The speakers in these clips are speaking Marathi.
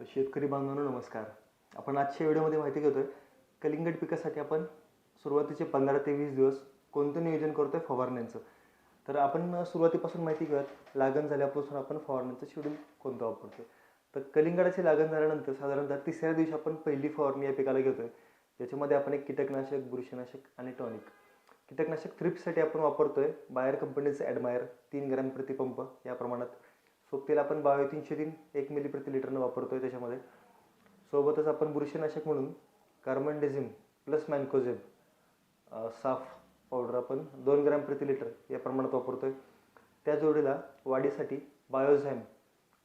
तर शेतकरी बांधवांनो नमस्कार. आपण आजच्या व्हिडिओमध्ये माहिती घेतोय कलिंगड पिकासाठी आपण सुरुवातीचे पंधरा ते वीस दिवस कोणतं नियोजन करतोय फवारण्यांचं. तर आपण सुरुवातीपासून माहिती घेऊयात लागण झाल्यापासून आपण फवारण्यांचं शेड्यूल कोणतं वापरतोय. तर कलिंगडाची लागण झाल्यानंतर साधारणतः तिसऱ्या दिवशी आपण पहिली फवारणी या पिकाला घेतोय ज्याच्यामध्ये आपण एक कीटकनाशक बुरशीनाशक आणि टॉनिक. कीटकनाशक थ्रिप्ससाठी आपण वापरतोय बायर कंपनीचं ॲडमायर तीन ग्रॅम प्रतिपंप या प्रमाणात. सोबतीला आपण बायो तीनशे तीन एक मिली प्रति लिटर वापरतोय त्याच्यामध्ये. सोबतच आपण बुरशीनाशक म्हणून कार्बनडेझिम प्लस मॅन्कोझेब साफ पावडर आपण दोन ग्रॅम प्रति लिटर या प्रमाणात वापरतोय. त्या जोडीला वाढीसाठी बायोझॅम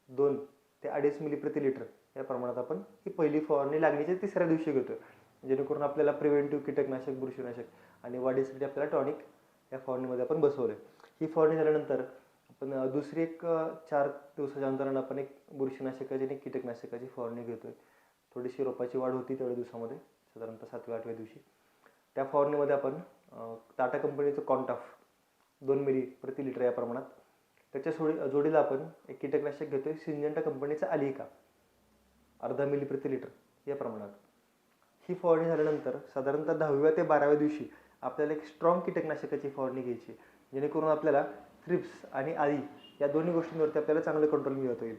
दोन ते अडीच मिली प्रति लिटर या प्रमाणात आपण ही पहिली फवारणी लागण्याच्या तिसऱ्या दिवशी घेतोय. जेणेकरून आपल्याला प्रिव्हेंटिव्ह कीटकनाशक बुरशीनाशक आणि वाढीसाठी आपल्याला टॉनिक या फवारणीमध्ये आपण बसवलं आहे ही फवारणी झाल्यानंतर पण दुसरी एक चार दिवसाच्या अंतरानं आपण एक बुरशीनाशकाची आणि कीटकनाशकाची फवारणी घेतोय. थोडीशी रोपाची वाढ होती तेवढ्या दिवसामध्ये साधारणतः सातव्या आठव्या दिवशी. त्या फवारणीमध्ये आपण टाटा कंपनीचं कॉन्टाफ दोन मिली प्रति लिटर या प्रमाणात त्याच्या सोडी जोडीला आपण एक कीटकनाशक घेतोय सिंजंटा कंपनीचं अलिका अर्धा मिली प्रति लिटर या प्रमाणात. ही फवारणी झाल्यानंतर साधारणतः दहाव्या ते बाराव्या दिवशी आपल्याला एक स्ट्रॉंग कीटकनाशकाची फवारणी घ्यायची जेणेकरून आपल्याला थ्रिप्स आणि आळी या दोन्ही गोष्टींवरती आपल्याला चांगलं कंट्रोल मिळत येईल.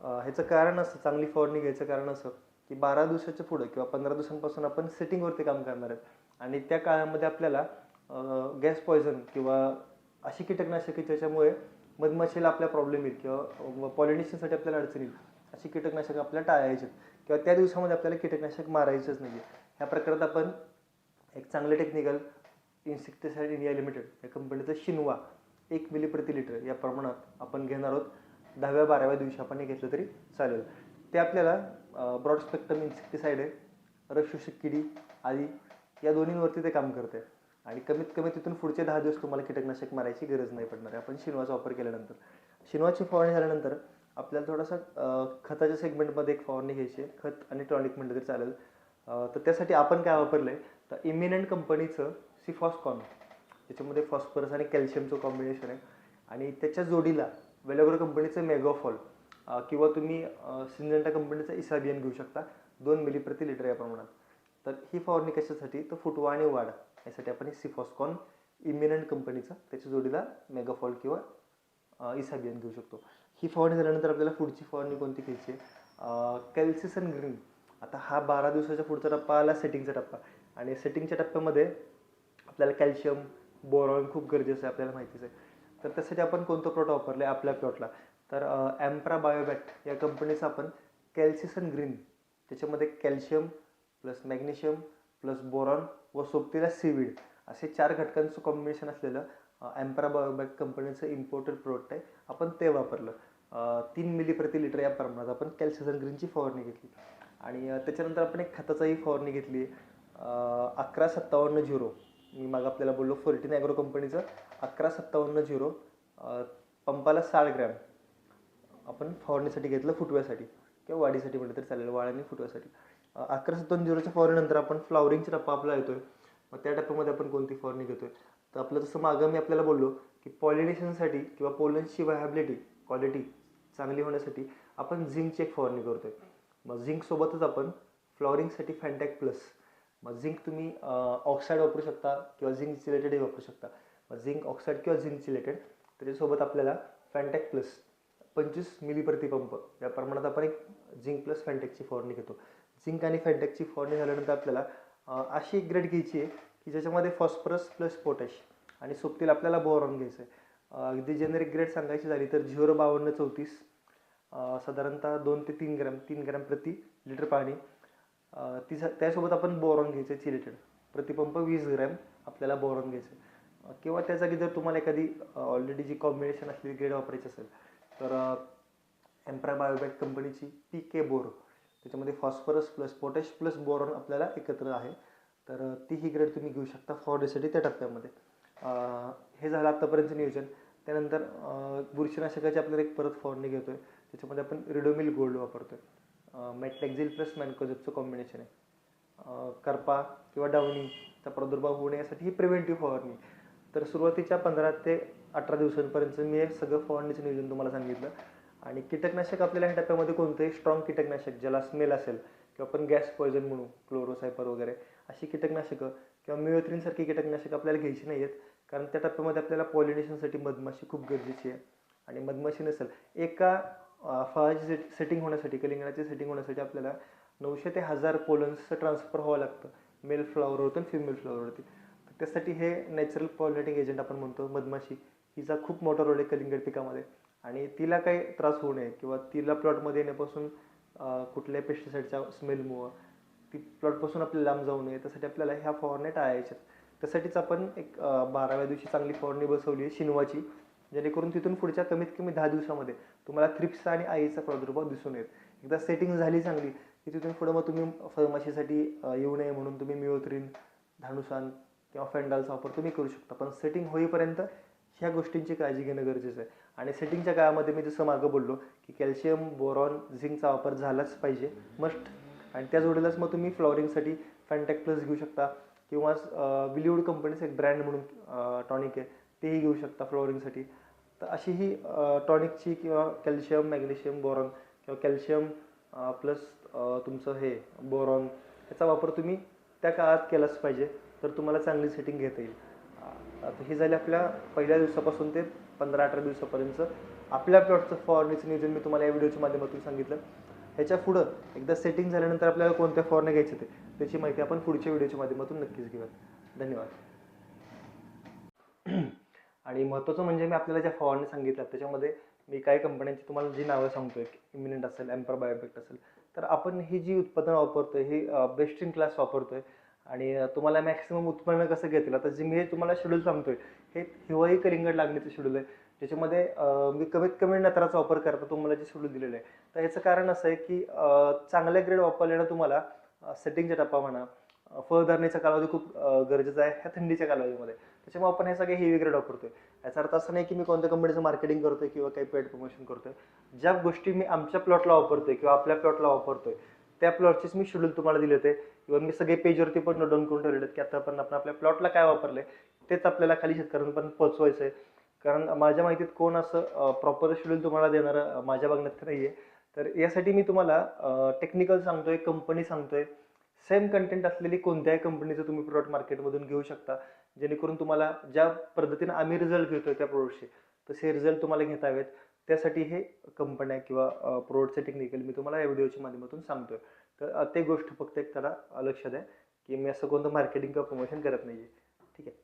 ह्याचं कारण असं चांगली फवारणी घ्यायचं कारण असं की बारा दिवसाच्या पुढं किंवा पंधरा दिवसांपासून आपण सेटिंगवरती काम करणार आहेत. आणि त्या काळामध्ये आपल्याला गॅस पॉयझन किंवा अशी कीटकनाशके ज्याच्यामुळे मधमाशीला आपल्या प्रॉब्लेम येईल किंवा पॉलिनेशनसाठी आपल्याला अडचण येईल. अशी कीटकनाशक आपल्याला टाळायची किंवा त्या दिवसामध्ये आपल्याला कीटकनाशक मारायचंच नाही आहे ह्या प्रकारात आपण एक चांगलं टेक्निकल इन्सेक्टिसाइड इंडिया लिमिटेड या कंपनीचं शिनवा एक मिली प्रति लिटर या प्रमाणात आपण घेणार आहोत. दहाव्या बाराव्या दिवशी आपण हे घेतलं तरी चालेल. ते आपल्याला ब्रॉड स्पेक्ट्रम इन्सेक्टिसाइड आहे रसशोषक किडी आदी या दोन्हींवरती ते काम करते आणि कमीत कमी तिथून पुढचे दहा दिवस तुम्हाला कीटकनाशक मारायची गरज नाही पडणार आहे. आपण शिनवाचा वापर केल्यानंतर. शिनवाची फवारणी झाल्यानंतर आपल्याला थोडासा खताच्या सेगमेंटमध्ये एक फवारणी घ्यायची आहे. खत आणि टॉनिक म्हटलं तरी चालेल. तर त्यासाठी आपण काय वापरलं आहे तर इमिनंट कंपनीचं सिफॉस्कॉन त्याच्यामध्ये फॉस्फरस आणि कॅल्शियमचं कॉम्बिनेशन आहे. आणि त्याच्या जोडीला वेलोग्रो कंपनीचं मेगाफॉल किंवा तुम्ही सिंजंटा कंपनीचं इसाबियन घेऊ शकता. दोन मिली प्रति लिटर या प्रमाणात. तर ही फवारणी कशासाठी? तर फुटवा आणि वाढ यासाठी आपण ही सिफॉस्कॉन इमिनंट कंपनीचा त्याच्या जोडीला मेगाफॉल किंवा इसाबियन घेऊ शकतो. ही फवारणी झाल्यानंतर आपल्याला पुढची फवारणी कोणती घ्यायची आहे? कॅल्सिसन ग्रीन आता हा बारा दिवसाच्या पुढचा टप्पा आला सेटिंगचा टप्पा. आणि सेटिंगच्या टप्प्यामध्ये आपल्याला कॅल्शियम बोरॉन खूप गरजेचं आहे आपल्याला माहितीच आहे. तर त्यासाठी आपण कोणतं प्लॉट वापरलं आहे आपल्या प्लॉटला. तर ॲम्प्रा बायोबॅट या कंपनीचं आपण कॅल्सिसन ग्रीन त्याच्यामध्ये calcium plus magnesium plus boron व सोबतीला सीविड असे चार घटकांचं कॉम्बिनेशन असलेलं ॲम्प्रा बायोबॅट कंपनीचं इम्पोर्टेड प्रोडक्ट आहे. आपण ते वापरलं. तीन मिली प्रति लिटर या प्रमाणात आपण कॅल्शियम ग्रीनची फवारणी घेतली. आणि त्याच्यानंतर आपण एक खताचाही फवारणी घेतली. अकरा सत्तावन्न झिरो. मी मागं आपल्याला बोललो फोर्टीन ॲग्रो कंपनीचं अकरा सत्तावन्न झिरो पंपाला साठ ग्रॅम. आपण फवारणीसाठी घेतलं फुटव्यासाठी किंवा वाढीसाठी म्हटलं तरी चालेल वाळ आणि फुटव्यासाठी. अकरा सत्तावन्न झिरोच्या फवारणीनंतर आपण फ्लावरिंगचा टप्पा आपला येतोय. मग त्या टप्प्यामध्ये आपण कोणती फवारणी घेतोय? तर आपलं जसं मागं मी आपल्याला बोललो की पॉलिनेशनसाठी किंवा पोलनची व्हायबिलिटी क्वालिटी चांगली होण्यासाठी आपण झिंकची एक फवारणी करतोय. मग झिंकसोबतच आपण फ्लॉवरिंगसाठी फॅन्टॅक प्लस मग झिंक तुम्ही ऑक्साईड वापरू शकता किंवा झिंक सिलेटेडही वापरू शकता. मग झिंक ऑक्साईड किंवा झिंक सिलेटेड त्याच्यासोबत आपल्याला फॅन्टॅक प्लस पंचवीस मिली प्रतिपंप या प्रमाणात आपण एक झिंक प्लस फॅन्टॅकची फवारणी घेतो. झिंक आणि फॅन्टॅकची फवारणी झाल्यानंतर आपल्याला अशी एक ग्रेड घ्यायची आहे की ज्याच्यामध्ये फॉस्फरस प्लस पोटॅश आणि सोबतील आपल्याला बोरॉन घ्यायचं आहे अगदी जेनेरिक ग्रेड सांगायची झाली तर झिरो बावन्न चौतीस साधारणतः दोन ते तीन ग्रॅम तीन ग्रॅम प्रति लिटर पाणी तिचा त्यासोबत आपण बोरॉन घ्यायचं चिलेटेड. प्रतिपंप वीस ग्रॅम आपल्याला बोरॉन घ्यायचं. किंवा त्या जागी जर तुम्हाला एखादी ऑलरेडी जी कॉम्बिनेशन असलेली ग्रेड वापरायची असेल तर एम्प्रा बायोबॅट कंपनीची पी के बोर त्याच्यामध्ये phosphorus plus potash plus boron आपल्याला एकत्र आहे. तर ती ही ग्रेड तुम्ही घेऊ शकता फॉर्डेसाठी त्या टप्प्यामध्ये. हे झालं आत्तापर्यंत नियोजन. त्यानंतर बुरशीनाशकाची आपल्याला एक परत फवारणी आहे त्याच्यामध्ये आपण रिडोमिल गोल्ड वापरतो आहे मॅटॅक्झिल प्लस मॅनकोजेबचं कॉम्बिनेशन आहे. करपा किंवा डावणीचा प्रादुर्भाव होऊ नये यासाठी ही प्रिव्हेंटिव्ह फवारणी. तर सुरुवातीच्या पंधरा ते अठरा दिवसांपर्यंत मी हे सगळं फवारणीचं नियोजन तुम्हाला सांगितलं. आणि कीटकनाशक आपल्याला ह्या टप्प्यामध्ये कोणतंही स्ट्रॉंग कीटकनाशक ज्याला स्मेल असेल किंवा आपण गॅस पॉयझन म्हणू क्लोरोसायपर वगैरे अशी कीटकनाशकं किंवा मिओथ्रिनसारखी कीटकनाशकं आपल्याला घ्यायची नाही आहेत कारण त्या टप्प्यामध्ये आपल्याला पॉलिनेशनसाठी मधमाशी खूप गरजेची आहे. आणि मधमाशी नसेल एका फळाची सेट सेटिंग होण्यासाठी कलिंगडाची सेटिंग होण्यासाठी आपल्याला नऊशे ते हजार पोलन्सचं ट्रान्सफर व्हावं लागतं. मेल फ्लॉवरवरती आणि फिमेल फ्लॉवरवरती तर त्यासाठी हे नॅचरल पॉलिटिंग एजंट आपण म्हणतो मधमाशी. हिचा खूप मोठा रोल आहे कलिंगड पिकामध्ये. आणि तिला काही त्रास होऊ नये किंवा तिला प्लॉटमध्ये येण्यापासून कुठल्याही पेस्टिसाईडच्या स्मेलमुळं ती प्लॉटपासून आपल्याला लांब जाऊ नये. त्यासाठी आपल्याला ह्या फवारण्या टाळायच्या त्यासाठीच आपण एक बाराव्या दिवशी चांगली फवारणी बसवली आहे शिनवाची. जेणेकरून तिथून पुढच्या कमीत कमी दहा दिवसामध्ये तुम्हाला थ्रिप्स आणि आईचा प्रादुर्भाव दिसून येत एकदा सेटिंग झाली चांगली की तिथून पुढं मग तुम्ही फळमाशीसाठी येऊ नये म्हणून तुम्ही मिओथ्रिन धानुसान किंवा फेंडालचा वापर तुम्ही करू शकता. पण सेटिंग होईपर्यंत ह्या गोष्टींची काळजी घेणं गरजेचं आहे. आणि सेटिंगच्या काळामध्ये मी जसं मागं बोललो की कॅल्शियम बोरॉन झिंकचा वापर झालाच पाहिजे मस्ट. आणि त्या जोडीलाच मग तुम्ही फ्लॉरिंगसाठी फॅन्टॅक प्लस घेऊ शकता. किंवा विलिवूड कंपनीचं एक ब्रँड म्हणून टॉनिक आहे तेही घेऊ शकता फ्लॉवरिंगसाठी तर अशी ही टॉनिकची किंवा कॅल्शियम मॅग्नेशियम बोरॉन किंवा कॅल्शियम प्लस तुमचं हे बोरॉन याचा वापर तुम्ही त्या काळात केलाच पाहिजे तर तुम्हाला चांगली सेटिंग घेता येईल. आता ही झाली आपल्या पहिल्या दिवसापासून ते पंधरा अठरा दिवसापर्यंत. आपल्या प्लॉटचं फवारणीचं नियोजन मी तुम्हाला या व्हिडिओच्या माध्यमातून सांगितलं. ह्याच्या पुढं एकदा सेटिंग झाल्यानंतर आपल्याला कोणत्या फवारण्या घ्यायचे ते त्याची माहिती आपण पुढच्या व्हिडिओच्या माध्यमातून नक्कीच घेऊयात. धन्यवाद. आणि महत्त्वाचं म्हणजे मी आपल्याला ज्या फवारणी सांगितल्या त्याच्यामध्ये मी काही कंपन्यांची तुम्हाला जी नावं सांगतो आहे इमिनंट असेल एम्पर बायोपेक्ट असेल तर आपण ही जी उत्पादनं आहे ही बेस्ट इन क्लास आहे आणि तुम्हाला मॅक्सिमम उत्पन्न कसं घेतील? आता जे मी हे तुम्हाला शेड्यूल सांगतो आहे हे हिवाळी कलिंगड लागण्याचं शेड्यूल आहे. त्याच्यामध्ये मी कमीत कमी नत्राचा वापर करता तुम्हाला जे शेड्यूल दिलेलं आहे. तर याचं कारण असं आहे की चांगल्या ग्रेड वापरल्यानं तुम्हाला सेटिंगचा टप्पा म्हणा अं, फळधारणेचा कालावधी खूप गरजेचा आहे ह्या थंडीच्या कालावधीमध्ये. त्याच्यामुळे आपण हे सगळे हेवी ग्रेड वापरतोय याचा अर्थ असं नाही की मी कोणत्या कंपनीचं मार्केटिंग करतोय किंवा काही पेड प्रमोशन करतोय. ज्या गोष्टी मी आमच्या प्लॉटला वापरतोय किंवा आपल्या प्लॉटला वापरतोय त्या प्लॉटचेच मी शेड्यूल तुम्हाला दिले होते. किंवा मी सगळे पेजवरती पण नोट डाऊन करून ठेवलेले आहेत की आता आपण आपण आपल्या प्लॉटला काय वापरले तेच आपल्याला खाली शेतकऱ्यांपर्यंत पोहोचवायचं आहे कारण माझ्या माहितीत कोण असं प्रॉपर शेड्यूल तुम्हाला देणारं माझ्या बघण्यात नाही आहे तर यासाठी मी तुम्हाला टेक्निकल सांगतोय कंपनी सांगतोय. सेम कंटेंट असलेली कोणत्याही कंपनीचं तुम्ही प्रोडक्ट मार्केटमधून घेऊ शकता. जेणेकरून तुम्हाला ज्या पद्धतीने आम्ही रिझल्ट घेतोय त्या प्रोडक्टचे तसे रिझल्ट तुम्हाला घेता हवेत त्यासाठी हे कंपन्या किंवा प्रोडक्टचे टेक्निकल मी तुम्हाला या व्हिडिओच्या माध्यमातून सांगतोय. तर ते गोष्ट फक्त एक त्याला लक्ष द्या की मी असं कोणतं मार्केटिंग किंवा प्रमोशन करत नाही आहे ठीक आहे?